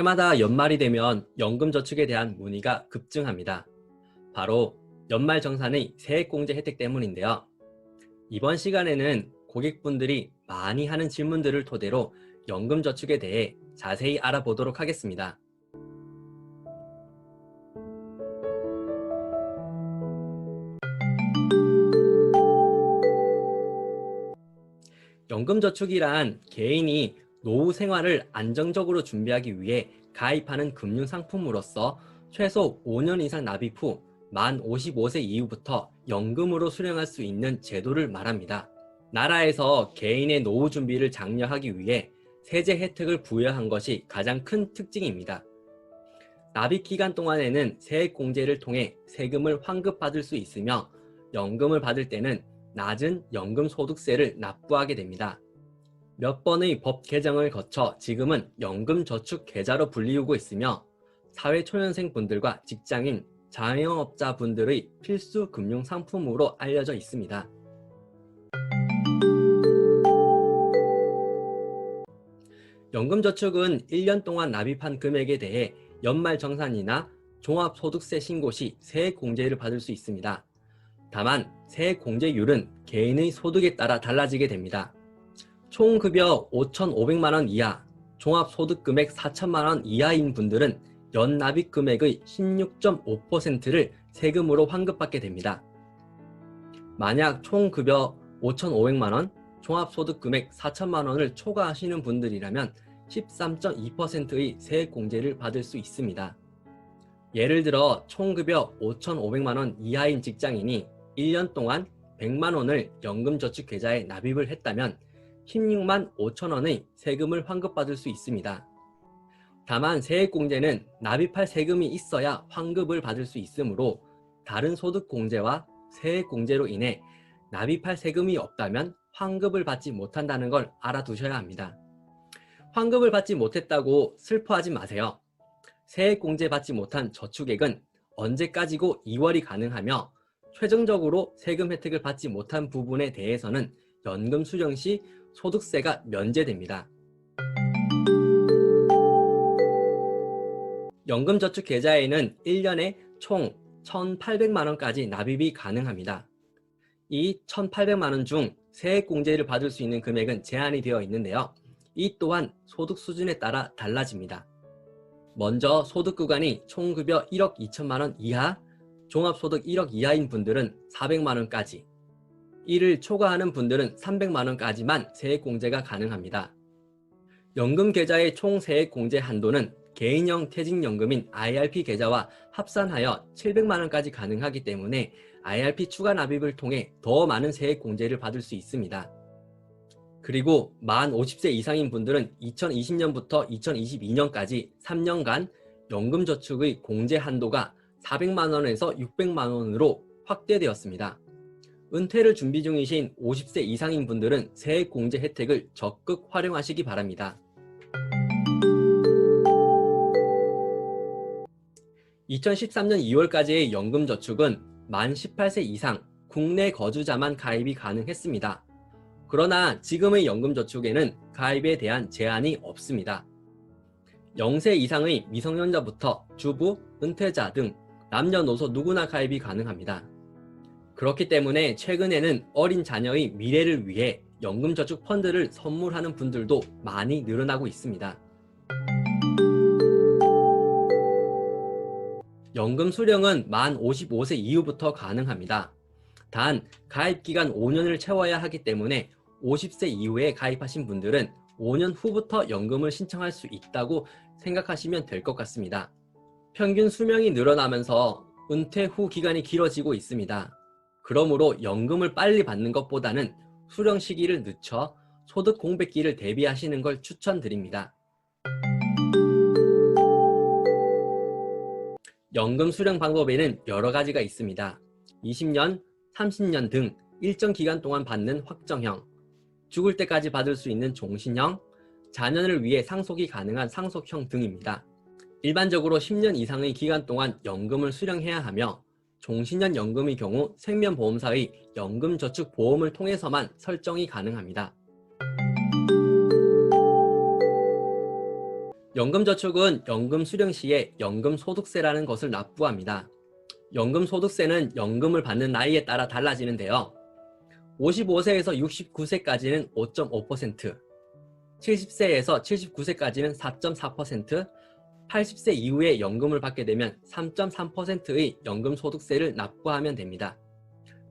해마다 연말이 되면 연금저축에 대한 문의가 급증합니다. 바로 연말정산의 세액공제 혜택 때문인데요. 이번 시간에는 고객분들이 많이 하는 질문들을 토대로 연금저축에 대해 자세히 알아보도록 하겠습니다. 연금저축이란 개인이 노후 생활을 안정적으로 준비하기 위해 가입하는 금융상품으로서 최소 5년 이상 납입 후 만 55세 이후부터 연금으로 수령할 수 있는 제도를 말합니다. 나라에서 개인의 노후 준비를 장려하기 위해 세제 혜택을 부여한 것이 가장 큰 특징입니다. 납입 기간 동안에는 세액 공제를 통해 세금을 환급받을 수 있으며 연금을 받을 때는 낮은 연금 소득세를 납부하게 됩니다. 몇 번의 법 개정을 거쳐 지금은 연금저축 계좌로 불리우고 있으며 사회초년생 분들과 직장인, 자영업자 분들의 필수 금융 상품으로 알려져 있습니다. 연금저축은 1년 동안 납입한 금액에 대해 연말정산이나 종합소득세 신고 시 세액공제를 받을 수 있습니다. 다만 세액공제율은 개인의 소득에 따라 달라지게 됩니다. 총 급여 5,500만 원 이하, 종합 소득 금액 4천만 원 이하인 분들은 연 납입 금액의 16.5%를 세금으로 환급받게 됩니다. 만약 총 급여 5,500만 원, 종합 소득 금액 4천만 원을 초과하시는 분들이라면 13.2%의 세액 공제를 받을 수 있습니다. 예를 들어 총급여 5,500만 원 이하인 직장인이 1년 동안 100만 원을 연금저축 계좌에 납입을 했다면 16만 5천 원의 세금을 환급받을 수 있습니다. 다만 세액공제는 납입할 세금이 있어야 환급을 받을 수 있으므로 다른 소득공제와 세액공제로 인해 납입할 세금이 없다면 환급을 받지 못한다는 걸 알아두셔야 합니다. 환급을 받지 못했다고 슬퍼하지 마세요. 세액공제 받지 못한 저축액은 언제까지고 2월이 가능하며 최종적으로 세금 혜택을 받지 못한 부분에 대해서는 연금 수령 시 소득세가 면제됩니다. 연금저축 계좌에는 1년에 총 1,800만원까지 납입이 가능합니다. 이 1,800만원 중 세액공제를 받을 수 있는 금액은 제한이 되어 있는데요. 이 또한 소득 수준에 따라 달라집니다. 먼저 소득 구간이 총급여 1억 2천만원 이하, 종합소득 1억 이하인 분들은 400만원까지, 이를 초과하는 분들은 300만원까지만 세액공제가 가능합니다. 연금 계좌의 총 세액공제 한도는 개인형 퇴직연금인 IRP 계좌와 합산하여 700만원까지 가능하기 때문에 IRP 추가 납입을 통해 더 많은 세액공제를 받을 수 있습니다. 그리고 만 50세 이상인 분들은 2020년부터 2022년까지 3년간 연금저축의 공제 한도가 400만원에서 600만원으로 확대되었습니다. 은퇴를 준비 중이신 50세 이상인 분들은 세액 공제 혜택을 적극 활용하시기 바랍니다. 2013년 2월까지의 연금저축은 만 18세 이상 국내 거주자만 가입이 가능했습니다. 그러나 지금의 연금저축에는 가입에 대한 제한이 없습니다. 0세 이상의 미성년자부터 주부, 은퇴자 등 남녀노소 누구나 가입이 가능합니다. 그렇기 때문에 최근에는 어린 자녀의 미래를 위해 연금저축 펀드를 선물하는 분들도 많이 늘어나고 있습니다. 연금 수령은 만 55세 이후부터 가능합니다. 단 가입기간 5년을 채워야 하기 때문에 50세 이후에 가입하신 분들은 5년 후부터 연금을 신청할 수 있다고 생각하시면 될 것 같습니다. 평균 수명이 늘어나면서 은퇴 후 기간이 길어지고 있습니다. 그러므로 연금을 빨리 받는 것보다는 수령 시기를 늦춰 소득 공백기를 대비하시는 걸 추천드립니다. 연금 수령 방법에는 여러 가지가 있습니다. 20년, 30년 등 일정 기간 동안 받는 확정형, 죽을 때까지 받을 수 있는 종신형, 자녀를 위해 상속이 가능한 상속형 등입니다. 일반적으로 10년 이상의 기간 동안 연금을 수령해야 하며 종신년 연금의 경우 생명보험사의 연금저축보험을 통해서만 설정이 가능합니다. 연금저축은 연금 수령 시에 연금소득세라는 것을 납부합니다. 연금소득세는 연금을 받는 나이에 따라 달라지는데요. 55세에서 69세까지는 5.5%, 70세에서 79세까지는 4.4%, 80세 이후에 연금을 받게 되면 3.3%의 연금소득세를 납부하면 됩니다.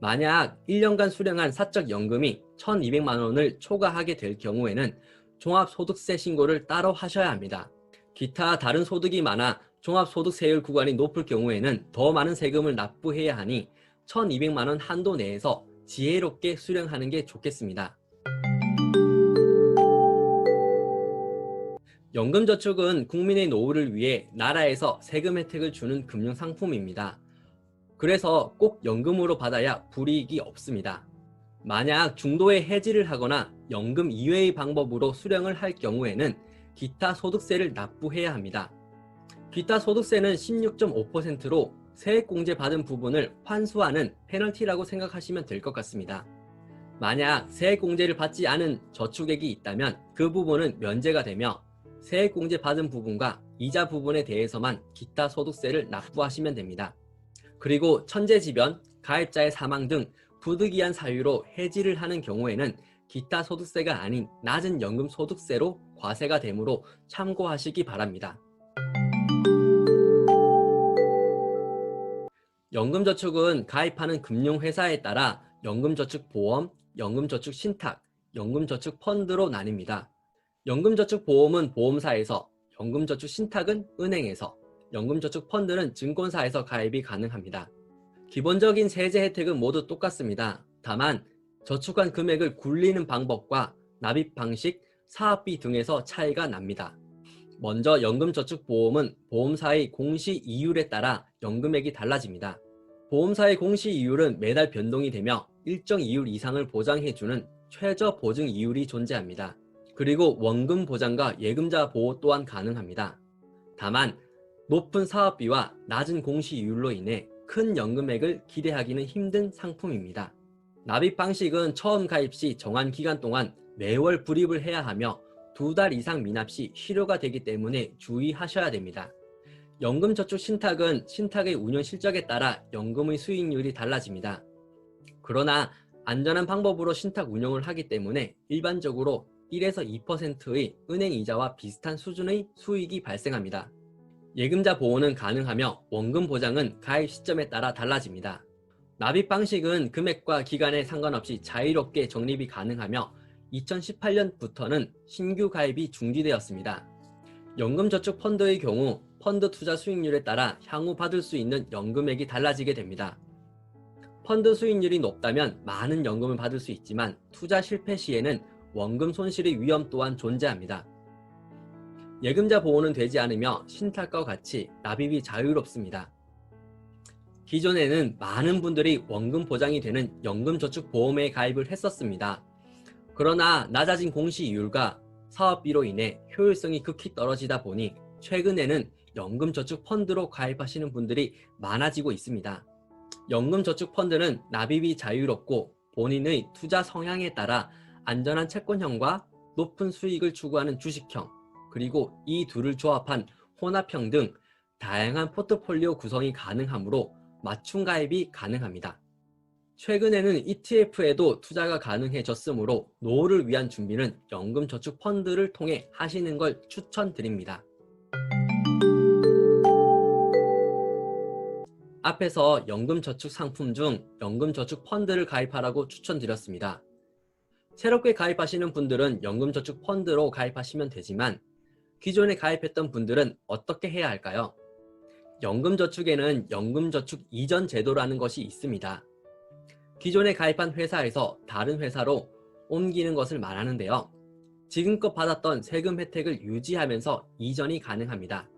만약 1년간 수령한 사적 연금이 1,200만 원을 초과하게 될 경우에는 종합소득세 신고를 따로 하셔야 합니다. 기타 다른 소득이 많아 종합소득세율 구간이 높을 경우에는 더 많은 세금을 납부해야 하니 1,200만 원 한도 내에서 지혜롭게 수령하는 게 좋겠습니다. 연금저축은 국민의 노후를 위해 나라에서 세금 혜택을 주는 금융상품입니다. 그래서 꼭 연금으로 받아야 불이익이 없습니다. 만약 중도에 해지를 하거나 연금 이외의 방법으로 수령을 할 경우에는 기타 소득세를 납부해야 합니다. 기타 소득세는 16.5%로 세액공제 받은 부분을 환수하는 페널티라고 생각하시면 될 것 같습니다. 만약 세액공제를 받지 않은 저축액이 있다면 그 부분은 면제가 되며 세액공제 받은 부분과 이자 부분에 대해서만 기타 소득세를 납부하시면 됩니다. 그리고 천재지변, 가입자의 사망 등 부득이한 사유로 해지를 하는 경우에는 기타 소득세가 아닌 낮은 연금 소득세로 과세가 되므로 참고하시기 바랍니다. 연금저축은 가입하는 금융회사에 따라 연금저축보험, 연금저축신탁, 연금저축펀드로 나뉩니다. 연금저축보험은 보험사에서, 연금저축신탁은 은행에서, 연금저축펀드는 증권사에서 가입이 가능합니다. 기본적인 세제 혜택은 모두 똑같습니다. 다만 저축한 금액을 굴리는 방법과 납입 방식, 사업비 등에서 차이가 납니다. 먼저 연금저축보험은 보험사의 공시 이율에 따라 연금액이 달라집니다. 보험사의 공시 이율은 매달 변동이 되며 일정 이율 이상을 보장해주는 최저 보증 이율이 존재합니다. 그리고 원금 보장과 예금자 보호 또한 가능합니다. 다만 높은 사업비와 낮은 공시 이율로 인해 큰 연금액을 기대하기는 힘든 상품입니다. 납입 방식은 처음 가입 시 정한 기간 동안 매월 불입을 해야 하며 두 달 이상 미납 시 실효가 되기 때문에 주의하셔야 됩니다. 연금저축 신탁은 신탁의 운영 실적에 따라 연금의 수익률이 달라집니다. 그러나 안전한 방법으로 신탁 운영을 하기 때문에 일반적으로 1에서 2%의 은행 이자와 비슷한 수준의 수익이 발생합니다. 예금자 보호는 가능하며 원금 보장은 가입 시점에 따라 달라집니다. 납입 방식은 금액과 기간에 상관없이 자유롭게 적립이 가능하며 2018년부터는 신규 가입이 중지되었습니다. 연금저축 펀드의 경우 펀드 투자 수익률에 따라 향후 받을 수 있는 연금액이 달라지게 됩니다. 펀드 수익률이 높다면 많은 연금을 받을 수 있지만 투자 실패 시에는 원금 손실의 위험 또한 존재합니다. 예금자 보호는 되지 않으며 신탁과 같이 납입이 자유롭습니다. 기존에는 많은 분들이 원금 보장이 되는 연금저축보험에 가입을 했었습니다. 그러나 낮아진 공시이율과 사업비로 인해 효율성이 극히 떨어지다 보니 최근에는 연금저축펀드로 가입하시는 분들이 많아지고 있습니다. 연금저축펀드는 납입이 자유롭고 본인의 투자 성향에 따라 안전한 채권형과 높은 수익을 추구하는 주식형, 그리고 이 둘을 조합한 혼합형 등 다양한 포트폴리오 구성이 가능하므로 맞춤 가입이 가능합니다. 최근에는 ETF에도 투자가 가능해졌으므로 노후를 위한 준비는 연금저축펀드를 통해 하시는 걸 추천드립니다. 앞에서 연금저축 상품 중 연금저축펀드를 가입하라고 추천드렸습니다. 새롭게 가입하시는 분들은 연금저축 펀드로 가입하시면 되지만 기존에 가입했던 분들은 어떻게 해야 할까요? 연금저축에는 연금저축 이전 제도라는 것이 있습니다. 기존에 가입한 회사에서 다른 회사로 옮기는 것을 말하는데요. 지금껏 받았던 세금 혜택을 유지하면서 이전이 가능합니다.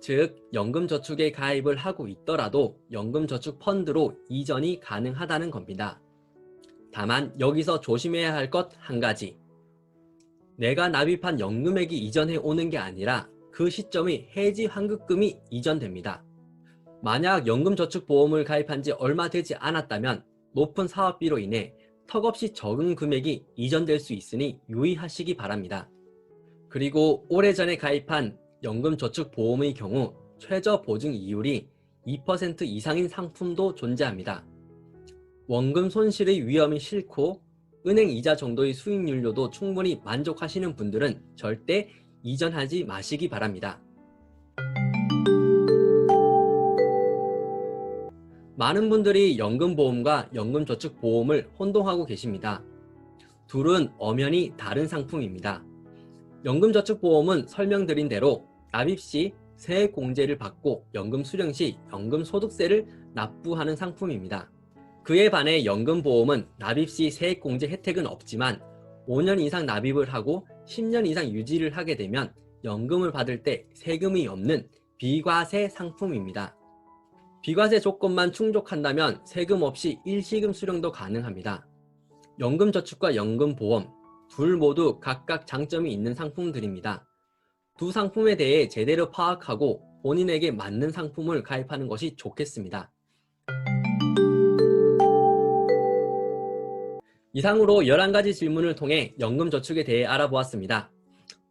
즉, 연금저축에 가입을 하고 있더라도 연금저축 펀드로 이전이 가능하다는 겁니다. 다만 여기서 조심해야 할 것 한 가지. 내가 납입한 연금액이 이전해 오는 게 아니라 그 시점의 해지 환급금이 이전됩니다. 만약 연금저축보험을 가입한 지 얼마 되지 않았다면 높은 사업비로 인해 턱없이 적은 금액이 이전될 수 있으니 유의하시기 바랍니다. 그리고 오래전에 가입한 연금저축보험의 경우 최저 보증 이율이 2% 이상인 상품도 존재합니다. 원금 손실의 위험이 싫고 은행 이자 정도의 수익률로도 충분히 만족하시는 분들은 절대 이전하지 마시기 바랍니다. 많은 분들이 연금보험과 연금저축보험을 혼동하고 계십니다. 둘은 엄연히 다른 상품입니다. 연금저축보험은 설명드린 대로 납입 시 세액공제를 받고 연금 수령 시 연금소득세를 납부하는 상품입니다. 그에 반해 연금보험은 납입 시 세액공제 혜택은 없지만 5년 이상 납입을 하고 10년 이상 유지를 하게 되면 연금을 받을 때 세금이 없는 비과세 상품입니다. 비과세 조건만 충족한다면 세금 없이 일시금 수령도 가능합니다. 연금저축과 연금보험 둘 모두 각각 장점이 있는 상품들입니다. 두 상품에 대해 제대로 파악하고 본인에게 맞는 상품을 가입하는 것이 좋겠습니다. 이상으로 11가지 질문을 통해 연금저축에 대해 알아보았습니다.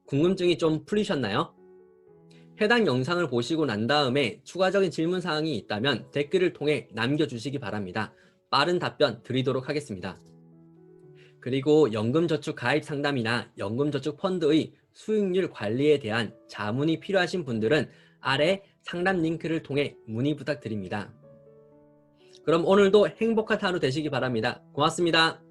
궁금증이 좀 풀리셨나요? 해당 영상을 보시고 난 다음에 추가적인 질문사항이 있다면 댓글을 통해 남겨주시기 바랍니다. 빠른 답변 드리도록 하겠습니다. 그리고 연금저축 가입 상담이나 연금저축 펀드의 수익률 관리에 대한 자문이 필요하신 분들은 아래 상담 링크를 통해 문의 부탁드립니다. 그럼 오늘도 행복한 하루 되시기 바랍니다. 고맙습니다.